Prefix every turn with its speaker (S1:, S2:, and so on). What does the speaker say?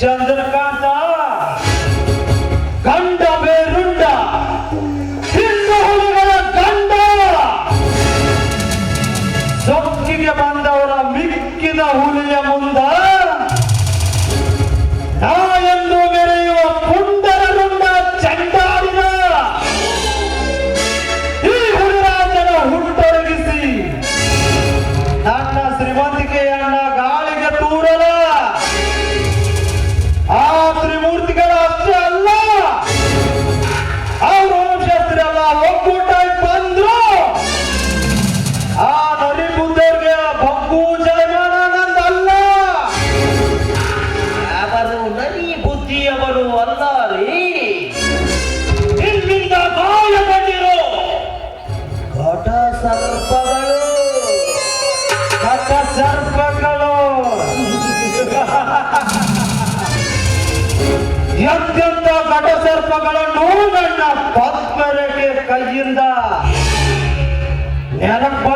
S1: ಚಂದ್ರಕಾಂತ ಗಂಡ ಬೇರುಂಡ ಹಿಂಡು ಹುಲಿಗಳ ಗಂಡ. ಸೊಕ್ಕಿಗೆ ಬಂದವರ ಮಿಕ್ಕಿದ ಹುಲಿಯ ಮುಂದ
S2: ಬುದ್ಧಿಯವರು ಇಲ್ಲಿಂದ ರೀ
S1: ಬಂದಿರೋ.
S2: ಘಟ ಸರ್ಪಗಳು
S1: ಘಟ ಸರ್ಪಗಳು. ಎಂತೆಂತ ಘಟ ಸರ್ಪಗಳನ್ನು ನನ್ನ ಪದ್ಮರೆಗೆ ಕೈಯಿಂದ ನೆನಪಡಿಸಿಲ್ಲ